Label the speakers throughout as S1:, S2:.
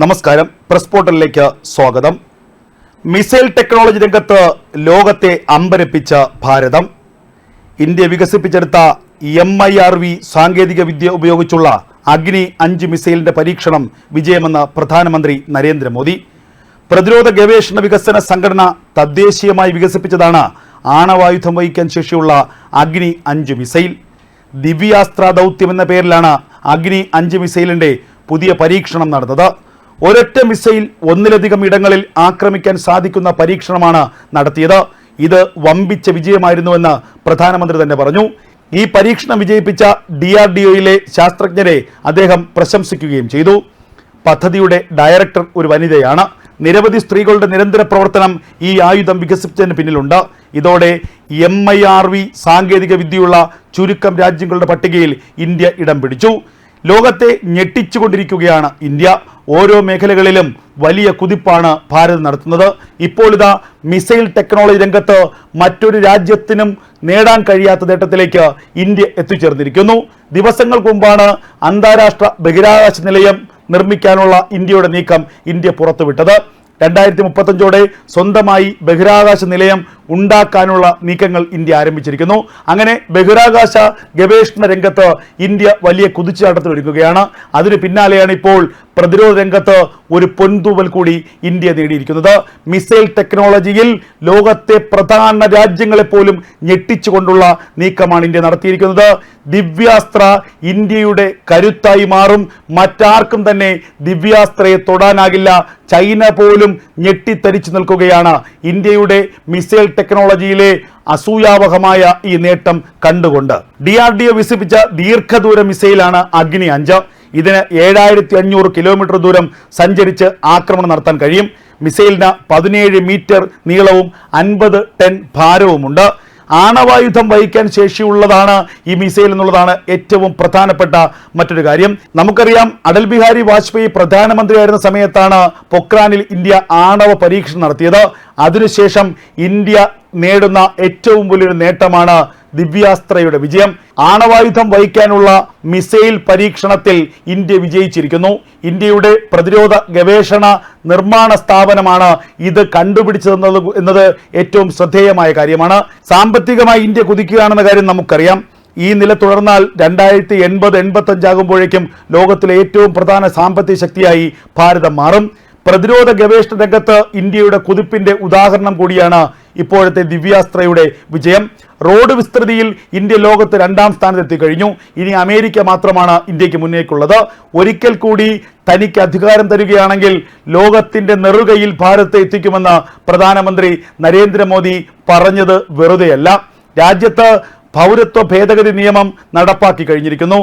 S1: നമസ്കാരം പ്രസ് പോർട്ടലിലേക്ക് സ്വാഗതം മിസൈൽ ടെക്നോളജി രംഗത്ത് ലോകത്തെ അമ്പരപ്പിച്ച ഭാരതം ഇന്ത്യ വികസിപ്പിച്ചെടുത്ത എം ഐ ആർ വി സാങ്കേതിക വിദ്യ ഉപയോഗിച്ചുള്ള അഗ്നി അഞ്ച് മിസൈലിന്റെ പരീക്ഷണം വിജയമെന്ന് പ്രധാനമന്ത്രി നരേന്ദ്രമോദി പ്രതിരോധ ഗവേഷണ വികസന സംഘടന തദ്ദേശീയമായി വികസിപ്പിച്ചതാണ് ആണവായുധം വഹിക്കാൻ ശേഷിയുള്ള അഗ്നി അഞ്ച് മിസൈൽ ദിവ്യാസ്ത്ര ദൗത്യം എന്ന പേരിലാണ് അഗ്നി അഞ്ച് മിസൈലിന്റെ പുതിയ പരീക്ഷണം നടന്നത് ഒരൊറ്റ മിസൈൽ ഒന്നിലധികം ഇടങ്ങളിൽ ആക്രമിക്കാൻ സാധിക്കുന്ന പരീക്ഷണമാണ് നടത്തിയത് ഇത് വമ്പിച്ച വിജയമായിരുന്നുവെന്ന് പ്രധാനമന്ത്രി തന്നെ പറഞ്ഞു ഈ പരീക്ഷണം വിജയിപ്പിച്ച ഡി ആർ ഡി ഒയിലെ ശാസ്ത്രജ്ഞരെ അദ്ദേഹം പ്രശംസിക്കുകയും ചെയ്തു പദ്ധതിയുടെ ഡയറക്ടർ ഒരു വനിതയാണ് നിരവധി സ്ത്രീകളുടെ നിരന്തര പ്രവർത്തനം ഈ ആയുധം വികസിപ്പിച്ചതിന് പിന്നിലുണ്ട് ഇതോടെ എം ഐ ആർ വി സാങ്കേതിക വിദ്യയുള്ള ചുരുക്കം രാജ്യങ്ങളുടെ പട്ടികയിൽ ഇന്ത്യ ഇടം പിടിച്ചു ലോകത്തെ ഞെട്ടിച്ചുകൊണ്ടിരിക്കുകയാണ് ഇന്ത്യ ഓരോ മേഖലകളിലും വലിയ കുതിപ്പാണ് ഭാരത് നടത്തുന്നത് ഇപ്പോൾ ഇതാ മിസൈൽ ടെക്നോളജി രംഗത്ത് മറ്റൊരു രാജ്യത്തിനും നേടാൻ കഴിയാത്ത നേട്ടത്തിലേക്ക് ഇന്ത്യ എത്തിച്ചേർന്നിരിക്കുന്നു ദിവസങ്ങൾക്ക് മുമ്പാണ് അന്താരാഷ്ട്ര ബഹിരാകാശ നിലയം നിർമ്മിക്കാനുള്ള ഇന്ത്യയുടെ നീക്കം ഇന്ത്യ പുറത്തുവിട്ടത് രണ്ടായിരത്തി മുപ്പത്തഞ്ചോടെ സ്വന്തമായി ബഹിരാകാശ നിലയം ഉണ്ടാക്കാനുള്ള നീക്കങ്ങൾ ഇന്ത്യ ആരംഭിച്ചിരിക്കുന്നു അങ്ങനെ ബഹിരാകാശ ഗവേഷണ രംഗത്ത് ഇന്ത്യ വലിയ ഒരുക്കുകയാണ് അതിന് പിന്നാലെയാണ് ഇപ്പോൾ പ്രതിരോധ രംഗത്ത് ഒരു പൊൻതൂവൽ കൂടി ഇന്ത്യ നേടിയിരിക്കുന്നത് മിസൈൽ ടെക്നോളജിയിൽ ലോകത്തെ പ്രധാന രാജ്യങ്ങളെ പോലും ഞെട്ടിച്ചുകൊണ്ടുള്ള നീക്കമാണ് ഇന്ത്യ നടത്തിയിരിക്കുന്നത് ദിവ്യാസ്ത്ര ഇന്ത്യയുടെ കരുത്തായി മാറും മറ്റാർക്കും തന്നെ ദിവ്യാസ്ത്രയെ തൊടാനാകില്ല ചൈന പോലും ഞെട്ടിത്തരിച്ചു നിൽക്കുകയാണ് ഇന്ത്യയുടെ മിസൈൽ ടെക്നോളജിയിലെ അസൂയാവഹമായ ഈ നേട്ടം കണ്ടുകൊണ്ട് ഡി ആർ ഡി ഒ വികസിപ്പിച്ച ദീർഘദൂര മിസൈലാണ് അഗ്നി അഞ്ച് ഇതിന് ഏഴായിരത്തി അഞ്ഞൂറ് കിലോമീറ്റർ ദൂരം സഞ്ചരിച്ച് ആക്രമണം നടത്താൻ കഴിയും മിസൈലിന് പതിനേഴ് മീറ്റർ നീളവും അൻപത് ടൺ ഭാരവുമുണ്ട് ആണവായുധം വഹിക്കാൻ ശേഷിയുള്ളതാണ് ഈ മിസൈൽ എന്നുള്ളതാണ് ഏറ്റവും പ്രധാനപ്പെട്ട മറ്റൊരു കാര്യം നമുക്കറിയാം അടൽ ബിഹാരി വാജ്പേയി പ്രധാനമന്ത്രിയായിരുന്ന സമയത്താണ് പൊക്രാനിൽ ഇന്ത്യ ആണവ പരീക്ഷണം നടത്തിയത് അതിനുശേഷം ഇന്ത്യ നേടുന്ന ഏറ്റവും വലിയൊരു നേട്ടമാണ് ദിവ്യാസ്ത്രയുടെ വിജയം ആണവായുധം വഹിക്കാനുള്ള മിസൈൽ പരീക്ഷണത്തിൽ ഇന്ത്യ വിജയിച്ചിരിക്കുന്നു ഇന്ത്യയുടെ പ്രതിരോധ ഗവേഷണ നിർമ്മാണ സ്ഥാപനമാണ് ഇത് കണ്ടുപിടിച്ചതെന്നത് എന്നത് ഏറ്റവും ശ്രദ്ധേയമായ കാര്യമാണ് സാമ്പത്തികമായി ഇന്ത്യ കുതിക്കുകയാണെന്ന കാര്യം നമുക്കറിയാം ഈ നില തുടർന്നാൽ രണ്ടായിരത്തി എൺപത് അഞ്ചാകുമ്പോഴേക്കും ലോകത്തിലെ ഏറ്റവും പ്രധാന സാമ്പത്തിക ശക്തിയായി ഭാരതം മാറും പ്രതിരോധ ഗവേഷണ രംഗത്ത് ഇന്ത്യയുടെ കുതിപ്പിന്റെ ഉദാഹരണം കൂടിയാണ് ഇപ്പോഴത്തെ ദിവ്യാസ്ത്രയുടെ വിജയം റോഡ് വിസ്തൃതിയിൽ ഇന്ത്യ ലോകത്ത് രണ്ടാം സ്ഥാനത്തെത്തി കഴിഞ്ഞു ഇനി അമേരിക്ക മാത്രമാണ് ഇന്ത്യക്ക് മുന്നേക്കുള്ളത് ഒരിക്കൽ കൂടി തനിക്ക് അധികാരം തരികയാണെങ്കിൽ ലോകത്തിന്റെ നെറുകയിൽ ഭാരത്തെ എത്തിക്കുമെന്ന് പ്രധാനമന്ത്രി നരേന്ദ്രമോദി പറഞ്ഞത് വെറുതെയല്ല രാജ്യത്ത് പൗരത്വ ഭേദഗതി നിയമം നടപ്പാക്കി കഴിഞ്ഞിരിക്കുന്നു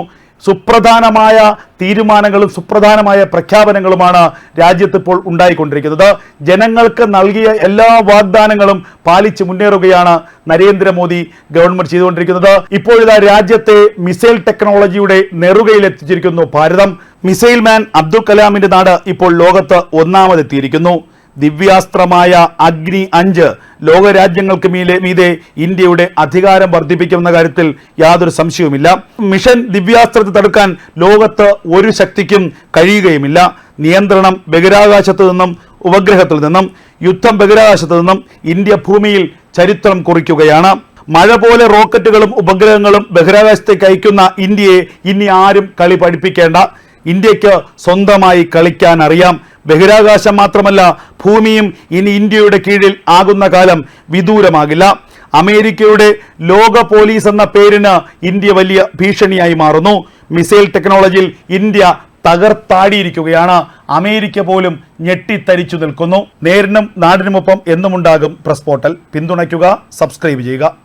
S1: സുപ്രധാനമായ തീരുമാനങ്ങളും സുപ്രധാനമായ പ്രഖ്യാപനങ്ങളുമാണ് രാജ്യത്ത് ഇപ്പോൾ ഉണ്ടായിക്കൊണ്ടിരിക്കുന്നത് ജനങ്ങൾക്ക് നൽകിയ എല്ലാ വാഗ്ദാനങ്ങളും പാലിച്ച് മുന്നേറുകയാണ് നരേന്ദ്രമോദി ഗവൺമെന്റ് ചെയ്തുകൊണ്ടിരിക്കുന്നത് ഇപ്പോഴിതാ രാജ്യത്തെ മിസൈൽ ടെക്നോളജിയുടെ നെറുകയിൽ എത്തിച്ചിരിക്കുന്നു ഭാരതം മിസൈൽ മാൻ അബ്ദുൽ കലാമിന്റെ നാട് ഇപ്പോൾ ലോകത്ത് ഒന്നാമതെത്തിയിരിക്കുന്നു ദിവ്യാസ്ത്രമായ അഗ്നി അഞ്ച് ലോകരാജ്യങ്ങൾക്ക് മീലെ മീതെ ഇന്ത്യയുടെ അധികാരം വർദ്ധിപ്പിക്കുമെന്ന കാര്യത്തിൽ യാതൊരു സംശയവുമില്ല മിഷൻ ദിവ്യാസ്ത്രത്തെ തടുക്കാൻ ലോകത്ത് ഒരു ശക്തിക്കും കഴിയുകയുമില്ല നിയന്ത്രണം ബഹിരാകാശത്തു നിന്നും ഉപഗ്രഹത്തിൽ നിന്നും യുദ്ധം ബഹിരാകാശത്തു നിന്നും ഇന്ത്യ ഭൂമിയിൽ ചരിത്രം കുറിക്കുകയാണ് മഴ പോലെ റോക്കറ്റുകളും ഉപഗ്രഹങ്ങളും ബഹിരാകാശത്തേക്ക് അയക്കുന്ന ഇന്ത്യയെ ഇനി ആരും കളി പഠിപ്പിക്കേണ്ട ഇന്ത്യക്ക് സ്വന്തമായി കളിക്കാൻ അറിയാം ബഹിരാകാശം മാത്രമല്ല ഭൂമിയും ഇനി ഇന്ത്യയുടെ കീഴിൽ ആകുന്ന കാലം വിദൂരമാകില്ല അമേരിക്കയുടെ ലോക പോലീസ് എന്ന പേരിന് ഇന്ത്യ വലിയ ഭീഷണിയായി മാറുന്നു മിസൈൽ ടെക്നോളജിയിൽ ഇന്ത്യ തകർത്താടിയിരിക്കുകയാണ് അമേരിക്ക പോലും ഞെട്ടിത്തരിച്ചു നിൽക്കുന്നു നേരിനും നാടിനുമൊപ്പം എന്നുമുണ്ടാകും പ്രസ് പോർട്ടൽ പിന്തുണയ്ക്കുക സബ്സ്ക്രൈബ് ചെയ്യുക